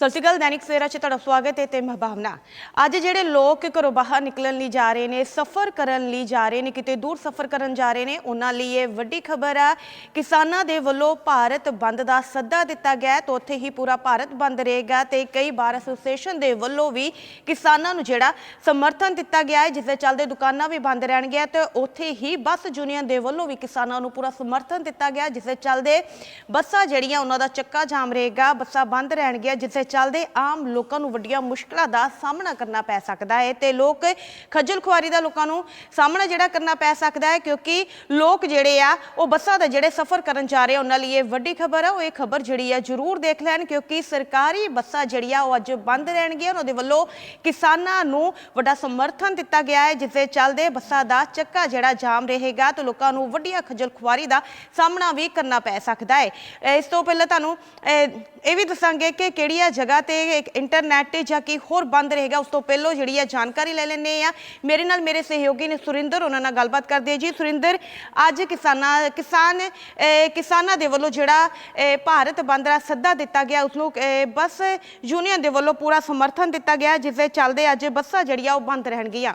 ਸਤਿ ਸ਼੍ਰੀ ਅਕਾਲ, ਦੈਨਿਕ ਸਵੇਰਾ 'ਚ ਤੁਹਾਡਾ ਸਵਾਗਤ ਹੈ ਤੇ ਮੈਂ ਭਾਵਨਾ। ਅੱਜ ਜਿਹੜੇ ਲੋਕ ਘਰੋਂ ਬਾਹਰ ਨਿਕਲਣ ਲਈ ਜਾ ਰਹੇ ਨੇ, ਸਫ਼ਰ ਕਰਨ ਲਈ ਜਾ ਰਹੇ ਨੇ, ਕਿਤੇ ਦੂਰ ਸਫ਼ਰ ਕਰਨ ਜਾ ਰਹੇ ਨੇ, ਉਹਨਾਂ ਲਈ ਇਹ ਵੱਡੀ ਖਬਰ ਆ। ਕਿਸਾਨਾਂ ਦੇ ਵੱਲੋਂ ਭਾਰਤ ਬੰਦ ਦਾ ਸੱਦਾ ਦਿੱਤਾ ਗਿਆ ਹੈ ਤੇ ਉੱਥੇ ਹੀ ਪੂਰਾ ਭਾਰਤ ਬੰਦ ਰਹੇਗਾ ਤੇ ਕਈ ਬਾਰ ਐਸੋਸੀਏਸ਼ਨ ਦੇ ਵੱਲੋਂ ਵੀ ਕਿਸਾਨਾਂ ਨੂੰ ਜਿਹੜਾ ਸਮਰਥਨ ਦਿੱਤਾ ਗਿਆ ਹੈ, ਜਿਸ ਦੇ ਚੱਲਦੇ ਦੁਕਾਨਾਂ ਵੀ ਬੰਦ ਰਹਿਣਗੀਆਂ ਤੇ ਉੱਥੇ ਹੀ ਬੱਸ ਯੂਨੀਅਨ ਦੇ ਵੱਲੋਂ ਵੀ ਕਿਸਾਨਾਂ ਨੂੰ ਪੂਰਾ ਸਮਰਥਨ ਦਿੱਤਾ ਗਿਆ, ਜਿਸ ਦੇ ਚੱਲਦੇ ਬੱਸਾਂ ਜਿਹੜੀਆਂ ਉਹਨਾਂ ਦਾ ਚੱਕਾ ਜਾਮ ਰਹੇਗਾ, ਬੱਸਾਂ ਬੰਦ ਰਹਿਣਗੀਆਂ, ਜਿਸ ਦੇ ਚੱਲਦੇ ਆਮ ਲੋਕਾਂ ਨੂੰ ਵੱਡੀਆਂ ਮੁਸ਼ਕਲਾਂ ਦਾ ਸਾਹਮਣਾ ਕਰਨਾ ਪੈ ਸਕਦਾ ਹੈ ਤੇ ਲੋਕ ਖੱਜਲ ਖੁਆਰੀ ਦਾ ਲੋਕਾਂ ਨੂੰ ਸਾਹਮਣਾ ਜਿਹੜਾ ਕਰਨਾ ਪੈ ਸਕਦਾ ਹੈ, ਕਿਉਂਕਿ ਲੋਕ ਜਿਹੜੇ ਆ, ਉਹ ਬੱਸਾਂ ਦਾ ਜਿਹੜੇ ਸਫ਼ਰ ਕਰਨ ਜਾ ਰਹੇ ਉਹਨਾਂ ਲਈ ਇਹ ਵੱਡੀ ਖਬਰ ਹੈ ਉਹ ਇਹ ਖਬਰ ਜਿਹੜੀ ਆ, ਜ਼ਰੂਰ ਦੇਖ ਲੈਣ, ਕਿਉਂਕਿ ਸਰਕਾਰੀ ਬੱਸਾਂ ਜਿਹੜੀਆਂ, ਉਹ ਅੱਜ ਬੰਦ ਰਹਿਣਗੀਆਂ। ਉਹਨਾਂ ਦੇ ਵੱਲੋਂ ਕਿਸਾਨਾਂ ਨੂੰ ਵੱਡਾ ਸਮਰਥਨ ਦਿੱਤਾ ਗਿਆ ਹੈ, ਜਿਸ ਦੇ ਚੱਲਦੇ ਬੱਸਾਂ ਦਾ ਚੱਕਾ ਜਿਹੜਾ ਜਾਮ ਰਹੇਗਾ ਤੇ ਲੋਕਾਂ ਨੂੰ ਵੱਡੀਆਂ ਖੱਜਲ ਖੁਆਰੀ ਦਾ ਸਾਹਮਣਾ ਵੀ ਕਰਨਾ ਪੈ ਸਕਦਾ ਹੈ। ਇਸ ਤੋਂ ਪਹਿਲਾਂ ਤੁਹਾਨੂੰ ਇਹ ਵੀ ਦੱਸਾਂਗੇ ਕਿ ਕਿਹੜੀਆਂ ਜਗ੍ਹਾ ਤੇ ਇੱਕ ਇੰਟਰਨੈਟ ਜਾਂ ਕੀ ਹੋਰ ਬੰਦ ਰਹੇਗਾ, ਉਸ ਤੋਂ ਪਹਿਲਾਂ ਜਿਹੜੀ ਹੈ ਜਾਣਕਾਰੀ ਲੈ ਲੈਂਦੇ ਆ ਮੇਰੇ ਨਾਲ ਮੇਰੇ ਸਹਿਯੋਗੀ ਨੇ ਸੁਰਿੰਦਰ, ਉਹਨਾਂ ਨਾਲ ਗੱਲਬਾਤ ਕਰਦੇ ਜੀ। ਸੁਰਿੰਦਰ, ਅੱਜ ਕਿਸਾਨਾਂ, ਕਿਸਾਨ ਕਿਸਾਨਾਂ ਦੇ ਵੱਲੋਂ ਜਿਹੜਾ ਭਾਰਤ ਬੰਦ ਦਾ ਸੱਦਾ ਦਿੱਤਾ ਗਿਆ ਉਸ ਨੂੰ ਬੱਸ ਯੂਨੀਅਨ ਦੇ ਵੱਲੋਂ ਪੂਰਾ ਸਮਰਥਨ ਦਿੱਤਾ ਗਿਆ, ਜਿਸ ਦੇ ਚੱਲਦੇ ਅੱਜ ਬੱਸਾਂ ਜਿਹੜੀਆਂ ਉਹ ਬੰਦ ਰਹਿਣਗੀਆਂ।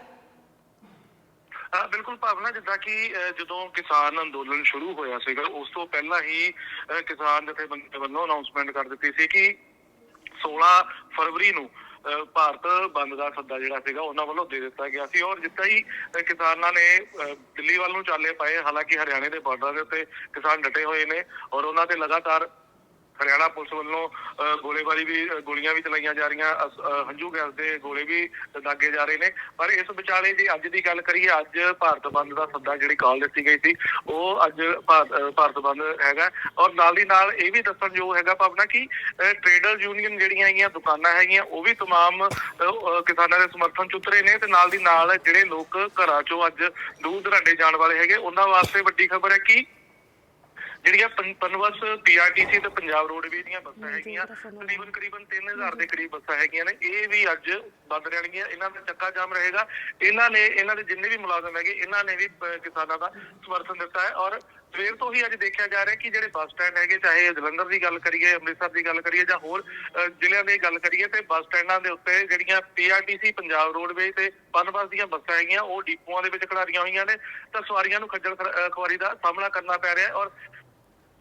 ਬਿਲਕੁਲ ਭਾਵਨਾ, ਜਿੱਦਾਂ ਕਿ ਜਦੋਂ ਕਿਸਾਨ ਅੰਦੋਲਨ ਸ਼ੁਰੂ ਹੋਇਆ ਸੀਗਾ, ਉਸ ਤੋਂ ਪਹਿਲਾਂ ਹੀ ਕਿਸਾਨ ਜਥੇਬੰਦੀ ਵੱਲੋਂ ਅਨਾਉਂਸਮੈਂਟ ਕਰ ਦਿੱਤੀ ਸੀ ਕਿ 16 ਫਰਵਰੀ ਨੂੰ ਅਹ, ਭਾਰਤ ਬੰਦ ਦਾ ਸੱਦਾ ਜਿਹੜਾ ਸੀਗਾ ਉਹਨਾਂ ਵੱਲੋਂ ਦੇ ਦਿੱਤਾ ਗਿਆ ਸੀ। ਔਰ ਜਿੱਦਾਂ ਹੀ ਕਿਸਾਨਾਂ ਨੇ ਅਹ, ਦਿੱਲੀ ਵੱਲ ਨੂੰ ਚਾਲੇ ਪਾਏ ਹਾਲਾਂਕਿ ਹਰਿਆਣੇ ਦੇ ਬਾਰਡਰਾਂ ਦੇ ਉੱਤੇ ਕਿਸਾਨ ਡਟੇ ਹੋਏ ਨੇ ਔਰ ਉਹਨਾਂ ਤੇ ਲਗਾਤਾਰ ਹਰਿਆਣਾ ਪੁਲਿਸ ਵੱਲੋਂ ਅਹ, ਗੋਲੀਬਾਰੀ ਵੀ ਅਹ, ਗੋਲੀਆਂ ਵੀ ਚਲਾਈਆਂ ਜਾ ਰਹੀਆਂ ਅਸ- ਅਹ, ਹੰਝੂ ਗੈਸ ਦੇ ਗੋਲੇ ਵੀ ਦਾਗੇ ਜਾ ਰਹੇ ਨੇ ਪਰ ਇਸ ਵਿਚਾਲੇ ਜੇ ਅੱਜ ਦੀ ਗੱਲ ਕਰੀਏ ਅੱਜ ਭਾਰਤ ਬੰਦ ਦਾ ਸੱਦਾ ਜਿਹੜੀ ਕਾਲ ਦਿੱਤੀ ਗਈ ਸੀ ਉਹ ਅੱਜ ਭਾਰਤ ਅਹ, ਭਾਰਤ ਬੰਦ ਹੈਗਾ ਔਰ ਨਾਲ ਦੀ ਨਾਲ ਇਹ ਵੀ ਦੱਸਣਯੋਗ ਹੈਗਾ ਭਾਵਨਾ ਕਿ ਟ੍ਰੇਡਰ ਯੂਨੀਅਨ ਜਿਹੜੀਆਂ ਹੈਗੀਆਂ ਦੁਕਾਨਾਂ ਹੈਗੀਆਂ ਉਹ ਵੀ तमाम ਅਹ, ਅਹ, ਕਿਸਾਨਾਂ ਦੇ ਸਮਰਥਨ ਚ ਉਤਰੇ ਨੇ ਤੇ ਨਾਲ ਦੀ ਨਾਲ ਜਿਹੜੇ ਲੋਕ ਘਰਾਂ ਚੋਂ ਅੱਜ ਦੂਰ ਦਰਾਡੇ ਜਾਣ ਵਾਲੇ ਹੈਗੇ ਉਹਨਾਂ ਵਾਸਤੇ ਵੱਡੀ ਖਬਰ ਹੈ ਕਿ ਜਿਹੜੀਆਂ ਪਨ- ਪਨਬਸ ਪੀਆਰਟੀਸੀ ਤੇ ਪੰਜਾਬ ਰੋਡਵੇਜ਼ ਦੀਆਂ ਬੱਸਾਂ ਹੈਗੀਆਂ ਤਕਰੀਬਨ ਕਰੀਬਨ 3000 ਦੇ ਕਰੀਬ ਬੱਸਾਂ ਹੈਗੀਆਂ ਨੇ। ਇਹ ਵੀ ਅੱਜ ਬੰਦ ਰਹਿਣਗੀਆਂ ਇਹਨਾਂ ਦਾ ਚੱਕਾ ਜਾਮ ਰਹੇਗਾ। ਇਹਨਾਂ ਨੇ ਇਹਨਾਂ ਦੇ ਜਿੰਨੇ ਵੀ ਮੁਲਾਜ਼ਮ ਹੈਗੇ ਇਹਨਾਂ ਨੇ ਵੀ ਕਿਸਾਨਾਂ ਦਾ ਸਮਰਥਨ ਦਿੱਤਾ ਹੈ। ਔਰ ਸਵੇਰ ਤੋਂ ਹੀ ਅੱਜ ਦੇਖਿਆ ਜਾ ਰਿਹਾ ਕਿ ਜਿਹੜੇ ਬੱਸ ਸਟੈਂਡ ਹੈਗੇ ਚਾਹੇ ਜਲੰਧਰ ਦੀ ਗੱਲ ਕਰੀਏ ਅੰਮ੍ਰਿਤਸਰ ਦੀ ਗੱਲ ਕਰੀਏ ਜਾਂ ਹੋਰ ਜ਼ਿਲ੍ਹਿਆਂ ਦੀ ਗੱਲ ਕਰੀਏ ਤੇ ਬੱਸ ਸਟੈਂਡਾਂ ਦੇ ਉੱਤੇ ਜਿਹੜੀਆਂ ਪੀਆਰਟੀਸੀ ਪੰਜਾਬ ਰੋਡਵੇਜ਼ ਤੇ ਪਨਬਸ ਦੀਆਂ ਬੱਸਾਂ ਹੈਗੀਆਂ ਉਹ ਡਿਪੂਆਂ ਦੇ ਵਿੱਚ ਖੜਾਰੀਆਂ ਹੋਈਆਂ ਨੇ। ਤਾਂ ਸਵਾਰੀਆਂ ਨੂੰ ਖੱਜਲ ਖੁਆਰੀ ਦਾ ਸਾਹਮਣਾ ਕਰਨਾ ਪੈ ਰਿਹਾ ਔਰ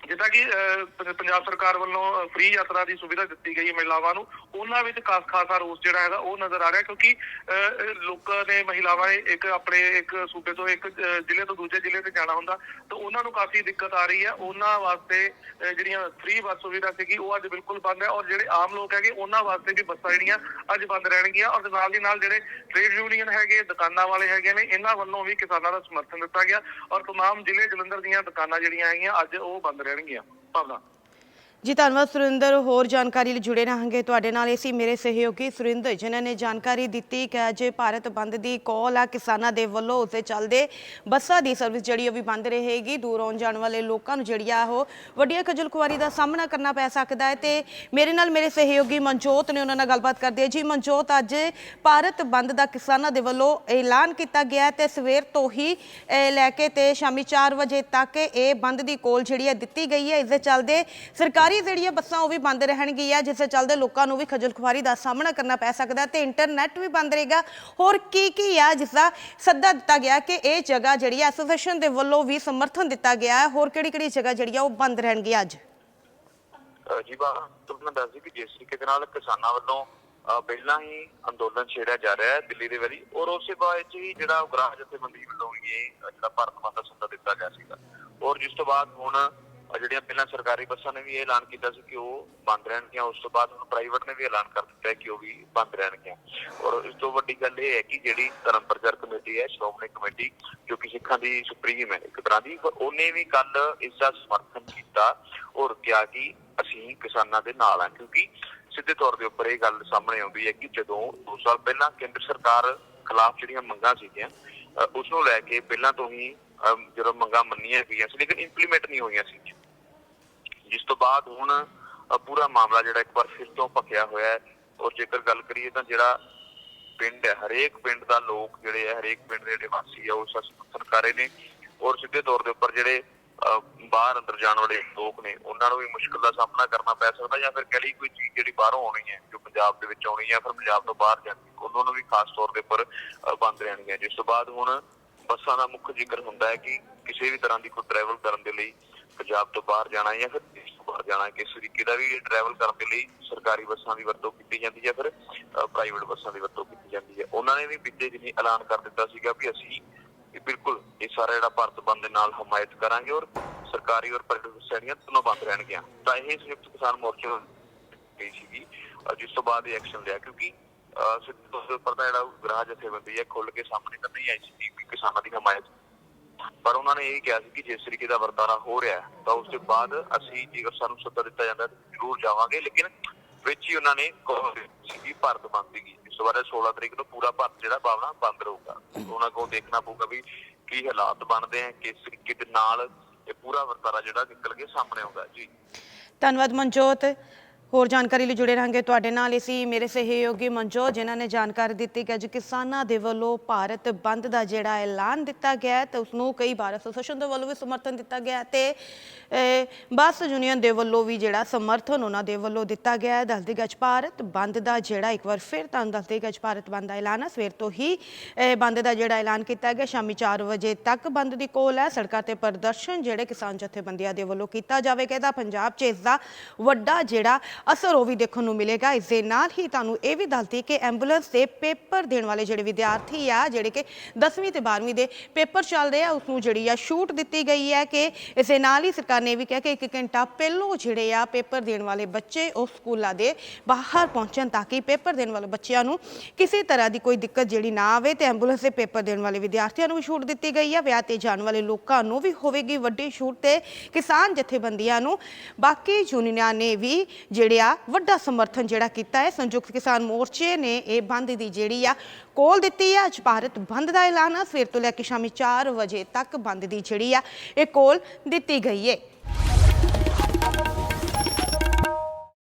ਜਿੱਦਾਂ ਕਿ ਅਹ, ਪ- ਪੰਜਾਬ ਸਰਕਾਰ ਵੱਲੋਂ ਫ੍ਰੀ ਯਾਤਰਾ ਦੀ ਸੁਵਿਧਾ ਦਿੱਤੀ ਗਈ ਹੈ ਮਹਿਲਾਵਾਂ ਨੂੰ ਉਹਨਾਂ ਵਿੱਚ ਖਾਸ ਖਾਸਾ ਰੋਸ ਜਿਹੜਾ ਹੈਗਾ ਉਹ ਨਜ਼ਰ ਆ ਰਿਹਾ ਕਿਉਂਕਿ ਅਹ, ਅਹ, ਲੋਕਾਂ ਨੇ ਮਹਿਲਾਵਾਂ ਨੇ ਇੱਕ ਆਪਣੇ ਇੱਕ ਸੂਬੇ ਤੋਂ ਇੱਕ ਅਹ, ਜ਼ਿਲ੍ਹੇ ਤੋਂ ਦੂਜੇ ਜ਼ਿਲ੍ਹੇ ਤੇ ਜਾਣਾ ਹੁੰਦਾ ਤਾਂ ਉਹਨਾਂ ਨੂੰ ਕਾਫੀ ਦਿੱਕਤ ਆ ਰਹੀ ਹੈ ਉਹਨਾਂ ਵਾਸਤੇ ਅਹ, ਜਿਹੜੀਆਂ ਫ੍ਰੀ ਬੱਸ ਸੁਵਿਧਾ ਸੀਗੀ ਉਹ ਅੱਜ ਬਿਲਕੁਲ ਬੰਦ ਹੈ ਔਰ ਜਿਹੜੇ ਆਮ ਲੋਕ ਹੈਗੇ ਉਹਨਾਂ ਵਾਸਤੇ ਵੀ ਬੱਸਾਂ ਜਿਹੜੀਆਂ ਅੱਜ ਬੰਦ ਰਹਿਣਗੀਆਂ ਔਰ ਨਾਲ ਦੀ ਨਾਲ ਜਿਹੜੇ ਟ੍ਰੇਡ ਯੂਨੀਅਨ ਹੈਗੇ ਦੁਕਾਨਾਂ ਵਾਲੇ ਹੈਗੇ ਨੇ ਇਹਨਾਂ ਵੱਲੋਂ ਵੀ ਕਿਸਾਨਾਂ ਦਾ ਸਮਰਥਨ ਦਿੱਤਾ ਗਿਆ ਔਰ तमाम ਜ਼ਿਲ੍ਹੇ ਜਲੰਧਰ ਦੀਆਂ ਦੁਕਾਨਾਂ ਜਿਹੜੀਆਂ ਹੈਗੀਆਂ ਅੱਜ ਉਹ ਬੰਦ ਰਹਿਣਗੀਆਂ ਭਾਵਨਾ ਜੀ, ਧੰਨਵਾਦ ਸੁਰਿੰਦਰ, ਹੋਰ ਜਾਣਕਾਰੀ ਲਈ ਜੁੜੇ ਰਹਾਂਗੇ ਤੁਹਾਡੇ ਨਾਲ। ਇਹ ਸੀ ਮੇਰੇ ਸਹਿਯੋਗੀ ਸੁਰਿੰਦਰ, ਜਿਨ੍ਹਾਂ ਨੇ ਜਾਣਕਾਰੀ ਦਿੱਤੀ ਕਿ ਅੱਜ ਭਾਰਤ ਬੰਦ ਦੀ ਕਾਲ ਆ ਕਿਸਾਨਾਂ ਦੇ ਵੱਲੋਂ ਉਸੇ ਚੱਲਦੇ ਬੱਸਾਂ ਦੀ ਸਰਵਿਸ ਜਿਹੜੀ ਉਹ ਵੀ ਬੰਦ ਰਹੇਗੀ। ਦੂਰ ਆਉਣ ਜਾਣ ਵਾਲੇ ਲੋਕਾਂ ਨੂੰ ਜਿਹੜੀ ਆ ਉਹ ਵੱਡੀਆਂ ਖਜਲ ਖੁਆਰੀ ਦਾ ਸਾਹਮਣਾ ਕਰਨਾ ਪੈ ਸਕਦਾ ਹੈ ਤੇ ਮੇਰੇ ਨਾਲ ਮੇਰੇ ਸਹਿਯੋਗੀ ਮਨਜੋਤ ਨੇ ਉਹਨਾਂ ਨਾਲ ਗੱਲਬਾਤ ਕਰਦੇ ਆ ਜੀ, ਮਨਜੋਤ, ਅੱਜ ਭਾਰਤ ਬੰਦ ਦਾ ਕਿਸਾਨਾਂ ਦੇ ਵੱਲੋਂ ਐਲਾਨ ਕੀਤਾ ਗਿਆ ਹੈ ਤੇ ਸਵੇਰ ਤੋਂ ਹੀ ਲੈ ਕੇ ਤੇ ਸ਼ਾਮੀ 4 ਵਜੇ ਤੱਕ ਇਹ ਬੰਦ ਦੀ ਕੋਲ ਜਿਹੜੀ ਹੈ ਦਿੱਤੀ ਗਈ ਹੈ। ਇਸ ਦੇ ਚੱਲਦੇ ਸਰਕਾਰੀ ਜਿਹੜੀਆਂ ਬੱਸਾਂ ਉਹ ਵੀ ਬੰਦ ਰਹਿਣਗੀਆਂ, ਜਿਸ ਦੇ ਚੱਲਦੇ ਲੋਕਾਂ ਨੂੰ ਵੀ ਖੱਜਲ ਖੁਆਰੀ ਦਾ ਸਾਹਮਣਾ ਕਰਨਾ ਪੈ ਸਕਦਾ ਤੇ ਇੰਟਰਨੈਟ ਵੀ ਬੰਦ ਰਹੇਗਾ। ਹੋਰ ਕੀ ਕੀ ਆ, ਜਿਸ ਦਾ ਸੱਦਾ ਦਿੱਤਾ ਗਿਆ ਕਿ ਇਹ ਜਗ੍ਹਾ ਜਿਹੜੀ ਐਸੋਸੀਏਸ਼ਨ ਦੇ ਵੱਲੋਂ ਵੀ ਸਮਰਥਨ ਦਿੱਤਾ ਗਿਆ ਹੈ। ਹੋਰ ਕਿਹੜੀ ਕਿਹੜੀ ਜਗ੍ਹਾ ਜਿਹੜੀ ਆ ਉਹ ਬੰਦ ਰਹਿਣਗੀਆਂ ਅੱਜ? ਜੀ ਬਾ, ਤੁਹਾਨੂੰ ਦੱਸ ਦਈ ਕਿ ਜਿਸ ਤਰੀਕੇ ਦੇ ਨਾਲ ਕਿਸਾਨਾਂ ਵੱਲੋਂ ਪਹਿਲਾਂ ਹੀ ਅੰਦੋਲਨ ਛੇੜਿਆ ਜਾ ਰਿਹਾ ਹੈ ਦਿੱਲੀ ਦੇ ਵਿੱਚ ਔਰ ਉਸੇ ਬਾਅਦ 'ਚ ਹੀ ਜਿਹੜਾ ਉਗਰਾਹ ਜਥੇਬੰਦੀ ਵੱਲੋਂ ਇਹ ਜਿਹੜਾ ਭਾਰਤ ਬੰਦ ਦਾ ਦਿੱਤਾ ਗਿਆ ਸੀਗਾ। ਔਰ ਜਿਸ ਤੋਂ ਬਾਅਦ ਹੁਣ ਜਿਹੜੀਆਂ ਪਹਿਲਾਂ ਸਰਕਾਰੀ ਬੱਸਾਂ ਨੇ ਵੀ ਇਹ ਐਲਾਨ ਕੀਤਾ ਸੀ ਕਿ ਉਹ ਬੰਦ ਰਹਿਣਗੀਆਂ ਉਸ ਤੋਂ ਬਾਅਦ ਹੁਣ ਪ੍ਰਾਈਵੇਟ ਨੇ ਵੀ ਐਲਾਨ ਕਰ ਦਿੱਤਾ ਹੈ ਕਿ ਉਹ ਵੀ ਬੰਦ ਰਹਿਣਗੀਆਂ। ਔਰ ਇਸ ਤੋਂ ਵੱਡੀ ਗੱਲ ਇਹ ਹੈ ਕਿ ਜਿਹੜੀ ਧਰਮ ਪ੍ਰਚਾਰ ਕਮੇਟੀ ਹੈ ਸ਼੍ਰੋਮਣੀ ਕਮੇਟੀ ਜੋ ਕਿ ਸਿੱਖਾਂ ਦੀ ਸੁਪਰੀਮ ਹੈ ਇੱਕ ਤਰ੍ਹਾਂ ਦੀ ਉਹਨੇ ਵੀ ਕੱਲ ਇਸ ਦਾ ਸਮਰਥਨ ਕੀਤਾ ਔਰ ਕਿਹਾ ਕਿ ਅਸੀਂ ਕਿਸਾਨਾਂ ਦੇ ਨਾਲ ਹਾਂ ਕਿਉਂਕਿ ਸਿੱਧੇ ਤੌਰ ਦੇ ਉੱਪਰ ਇਹ ਗੱਲ ਸਾਹਮਣੇ ਆਉਂਦੀ ਹੈ ਕਿ ਜਦੋਂ 2 ਸਾਲ ਪਹਿਲਾਂ ਕੇਂਦਰ ਸਰਕਾਰ ਖਿਲਾਫ ਜਿਹੜੀਆਂ ਮੰਗਾਂ ਸੀਗੀਆਂ ਅ, ਉਸ ਨੂੰ ਲੈ ਕੇ ਪਹਿਲਾਂ ਤੋਂ ਹੀ ਅ, ਜਦੋਂ ਮੰਗਾਂ ਮੰਨੀਆਂ ਗਈਆਂ ਸੀ ਲੇਕਿਨ ਇੰਪਲੀਮੈਂਟ ਨਹੀਂ ਹੋਈਆਂ ਸੀ। ਜਿਸ ਤੋਂ ਬਾਅਦ ਹੁਣ ਪੂਰਾ ਮਾਮਲਾ ਜਿਹੜਾ ਇੱਕ ਵਾਰ ਫਿਰ ਤੋਂ ਭਖਿਆ ਹੋਇਆ ਹੈ। ਔਰ ਜੇਕਰ ਗੱਲ ਕਰੀਏ ਤਾਂ ਜਿਹੜਾ ਪਿੰਡ ਹੈ, ਹਰੇਕ ਪਿੰਡ ਦਾ ਲੋਕ ਜਿਹੜੇ ਹੈ, ਹਰੇਕ ਪਿੰਡ ਦੇ ਜਿਹੜੇ ਵਾਸੀ ਆ, ਉਹ ਸਮਰਥਨ ਕਰ ਰਹੇ ਨੇ। ਔਰ ਸਿੱਧੇ ਤੌਰ ਦੇ ਉੱਪਰ ਜਿਹੜੇ ਬਾਹਰ ਅੰਦਰ ਜਾਣ ਵਾਲੇ ਲੋਕ ਨੇ, ਉਹਨਾਂ ਨੂੰ ਵੀ ਮੁਸ਼ਕਲ ਦਾ ਸਾਹਮਣਾ ਕਰਨਾ ਪੈ ਸਕਦਾ ਜਾਂ ਫਿਰ ਕਹਿ ਲਈ ਕੋਈ ਚੀਜ਼ ਜਿਹੜੀ ਬਾਹਰੋਂ ਆਉਣੀ ਹੈ, ਜੋ ਪੰਜਾਬ ਦੇ ਵਿੱਚ ਆਉਣੀ ਹੈ ਫਿਰ ਪੰਜਾਬ ਤੋਂ ਬਾਹਰ ਜਾਣੀ ਉਹਨਾਂ ਨੂੰ ਵੀ ਖਾਸ ਤੌਰ ਦੇ ਉੱਪਰ ਬੰਦ ਰਹਿਣੀ ਹੈ। ਜਿਸ ਤੋਂ ਬਾਅਦ ਹੁਣ ਬੱਸਾਂ ਦਾ ਮੁੱਖ ਜ਼ਿਕਰ ਹੁੰਦਾ ਹੈ ਕਿ ਕਿਸੇ ਵੀ ਤਰ੍ਹਾਂ ਦੀ ਕੋਈ ਟਰੈਵਲ ਕਰਨ ਦੇ ਲਈ ਪੰਜਾਬ ਤੋਂ ਬਾਹਰ ਜਾਣਾ ਜਾਂ ਫਿਰ ਜਾਣਾ ਕਿਸ ਤਰੀਕੇ ਦਾ ਵੀ ਟਰੈਵਲ ਕਰਨ ਦੇ ਲਈ ਸਰਕਾਰੀ ਬੱਸਾਂ ਦੀ ਵਰਤੋਂ ਕੀਤੀ ਜਾਂਦੀ ਹੈ ਫਿਰ ਪ੍ਰਾਈਵੇਟ ਬੱਸਾਂ ਦੀ ਵਰਤੋਂ ਕੀਤੀ ਜਾਂਦੀ ਹੈ। ਉਹਨਾਂ ਨੇ ਵੀ ਪਿੱਛੇ ਜਿਹੀ ਐਲਾਨ ਕਰ ਦਿੱਤਾ ਸੀਗਾ ਵੀ ਅਸੀਂ ਬਿਲਕੁਲ ਇਹ ਸਾਰਾ ਜਿਹੜਾ ਭਾਰਤ ਬੰਦ ਦੇ ਨਾਲ ਹਮਾਇਤ ਕਰਾਂਗੇ ਔਰ ਸਰਕਾਰੀ ਔਰ ਪ੍ਰਾਈਵੇਟ ਬੱਸਾਂ ਜਿਹੜੀਆਂ ਦੋਨੋਂ ਬੰਦ ਰਹਿਣਗੀਆਂ। ਤਾਂ ਇਹ ਸੰਯੁਕਤ ਕਿਸਾਨ ਮੋਰਚੇ ਵੱਲੋਂ ਗਈ ਸੀਗੀ। ਜਿਸ ਤੋਂ ਬਾਅਦ ਇਹ ਐਕਸ਼ਨ ਲਿਆ ਕਿਉਂਕਿ, ਅਹ ਸਿੱਧੂ ਤੌਰ ਦੇ ਉੱਪਰ ਦਾ ਜਿਹੜਾ ਗ੍ਰਾਹ ਜਥੇਬੰਦੀ ਹੈ ਖੁੱਲ ਕੇ ਸਾਹਮਣੇ ਤਾਂ ਨਹੀਂ ਆਈ ਸੀ ਕਿ ਕਿਸਾਨਾਂ ਦੀ ਹਮਾਇਤ ਪਰ ਉਹਨਾਂ ਨੇ ਇਹ ਕਿਹਾ ਸੀ ਕਿ ਜਿਸ ਤਰੀਕੇ ਦਾ ਵਰਤਾਰਾ ਹੋ ਰਿਹਾ ਤਾਂ ਉਸ ਤੋਂ ਬਾਅਦ ਅਸੀਂ ਜੇਕਰ ਸਾਨੂੰ ਸੱਦਾ ਦਿੱਤਾ ਜਾਂਦਾ ਜ਼ਰੂਰ ਜਾਵਾਂਗੇ, ਲੇਕਿਨ ਵਿੱਚ ਹੀ ਉਹਨਾਂ ਨੇ ਸੀ ਭਾਰਤ ਬੰਦ ਸੀਗੀ। ਇਸ ਵਾਰ ਬਾਅਦ 16 ਤਰੀਕ ਨੂੰ ਪੂਰਾ ਭਾਰਤ ਜਿਹੜਾ ਭਾਵਨਾ ਬੰਦ ਰਹੂਗਾ। ਉਹਨਾਂ ਕੋਲ ਦੇਖਣਾ ਪਊਗਾ ਵੀ ਕੀ ਹਾਲਾਤ ਬਣਦੇ ਆ ਕਿਸ ਤਰੀਕੇ ਦੇ ਨਾਲ ਇਹ ਪੂਰਾ ਵਰਤਾਰਾ ਜਿਹੜਾ ਨਿਕਲ ਕੇ ਸਾਹਮਣੇ ਆਉਂਦਾ ਜੀ। ਧੰਨਵਾਦ ਮਨਜੋਤ। ਹੋਰ ਜਾਣਕਾਰੀ ਲਈ ਜੁੜੇ ਰਹਾਂਗੇ ਤੁਹਾਡੇ ਨਾਲ। ਇਸੀ ਮੇਰੇ ਸਹਿਯੋਗੀ ਮਨਜੋਤ ਜਿਨ੍ਹਾਂ ਨੇ ਜਾਣਕਾਰੀ ਦਿੱਤੀ ਕਿ ਅੱਜ ਕਿਸਾਨਾਂ ਦੇ ਵੱਲੋਂ ਭਾਰਤ ਬੰਦ ਦਾ ਜਿਹੜਾ ਐਲਾਨ ਦਿੱਤਾ ਗਿਆ ਹੈ, ਤੇ ਉਸ ਨੂੰ ਕਈ ਬਾਰ ਐਸੋਸੀਏਸ਼ਨ ਦੇ ਵੱਲੋਂ ਵੀ ਸਮਰਥਨ ਦਿੱਤਾ ਗਿਆ ਹੈ ਤੇ ਬੱਸ ਯੂਨੀਅਨ ਦੇ ਵੱਲੋਂ ਵੀ ਜਿਹੜਾ ਸਮਰਥਨ ਉਹਨਾਂ ਦੇ ਵੱਲੋਂ ਦਿੱਤਾ ਗਿਆ ਹੈ। ਦਸਦੀ ਗੱਜ ਭਾਰਤ ਬੰਦ ਦਾ ਜਿਹੜਾ, ਇੱਕ ਵਾਰ ਫਿਰ ਤੁਹਾਨੂੰ ਦਸਦੀ ਗੱਜ ਭਾਰਤ ਬੰਦ ਦਾ ਐਲਾਨ ਹੈ। ਸਵੇਰ ਤੋਂ ਹੀ ਬੰਦ ਦਾ ਜਿਹੜਾ ਐਲਾਨ ਕੀਤਾ ਗਿਆ, ਸ਼ਾਮੀ 4 ਵਜੇ ਤੱਕ ਬੰਦ ਦੀ ਕੋਲ ਹੈ। ਸੜਕਾਂ ਤੇ ਪ੍ਰਦਰਸ਼ਨ ਜਿਹੜੇ ਕਿਸਾਨ ਜਥੇਬੰਦੀਆਂ ਦੇ ਵੱਲੋਂ ਕੀਤਾ ਜਾਵੇਗਾ। ਤਾਂ ਪੰਜਾਬ 'ਚ ਇਸ ਦਾ ਵੱਡਾ ਜਿਹੜਾ ਅਸਰ ਉਹ ਵੀ ਦੇਖਣ ਨੂੰ ਮਿਲੇਗਾ। ਇਸ ਦੇ ਨਾਲ ਹੀ ਤੁਹਾਨੂੰ ਇਹ ਵੀ ਦੱਸਦੀ ਕਿ ਐਂਬੂਲੈਂਸ ਦੇ ਪੇਪਰ ਦੇਣ ਵਾਲੇ ਜਿਹੜੇ ਵਿਦਿਆਰਥੀ ਆ, ਜਿਹੜੇ ਕਿ 10ਵੀਂ ਤੇ 12ਵੀਂ ਦੇ ਪੇਪਰ ਚੱਲਦੇ ਆ ਉਸ ਨੂੰ ਜਿਹੜੀ ਆ ਛੂਟ ਦਿੱਤੀ ਗਈ ਹੈ ਕਿ ਇਸ ਦੇ ਨਾਲ ਹੀ ਸਰਕਾਰ ਨੇ ਇਹ ਵੀ ਕਿਹਾ ਕਿ ਇੱਕ ਘੰਟਾ ਪਹਿਲੋਂ ਜਿਹੜੇ ਆ ਪੇਪਰ ਦੇਣ ਵਾਲੇ ਬੱਚੇ ਉਹ ਸਕੂਲਾਂ ਦੇ ਬਾਹਰ ਪਹੁੰਚਣ ਤਾਂ ਕਿ ਪੇਪਰ ਦੇਣ ਵਾਲੇ ਬੱਚਿਆਂ ਨੂੰ ਕਿਸੇ ਤਰ੍ਹਾਂ ਦੀ ਕੋਈ ਦਿੱਕਤ ਜਿਹੜੀ ਨਾ ਆਵੇ ਤੇ ਐਂਬੂਲੈਂਸ ਦੇ ਪੇਪਰ ਦੇਣ ਵਾਲੇ ਵਿਦਿਆਰਥੀਆਂ ਨੂੰ ਵੀ ਛੂਟ ਦਿੱਤੀ ਗਈ ਹੈ ਵਿਆਹ ਤੇ ਜਾਣ ਵਾਲੇ ਲੋਕਾਂ ਨੂੰ ਵੀ ਹੋਵੇਗੀ ਵੱਡੀ ਛੂਟ ਤੇ ਕਿਸਾਨ ਜਥੇਬੰਦੀਆਂ ਨੂੰ। ਬਾਕੀ ਯੂਨੀਅਨਾਂ ਨੇ ਵੀ ਜਿਹੜੇ ਆ ਵੱਡਾ ਸਮਰਥਨ ਜਿਹੜਾ ਕੀਤਾ ਹੈ। ਸੰਯੁਕਤ ਕਿਸਾਨ ਮੋਰਚੇ ਨੇ ਇਹ ਬੰਦ ਦੀ ਜਿਹੜੀ ਆ ਕੋਲ ਦਿੱਤੀ ਹੈ ਅੱਜ ਭਾਰਤ ਬੰਦ ਦਾ ਐਲਾਨ ਆ। ਸਵੇਰ ਤੋਂ ਲੈ ਕੇ ਸ਼ਾਮੀ 4 ਵਜੇ ਤੱਕ ਬੰਦ ਦੀ ਜਿਹੜੀ ਆ, ਇਹ ਕੋਲ ਦਿੱਤੀ ਗਈ ਹੈ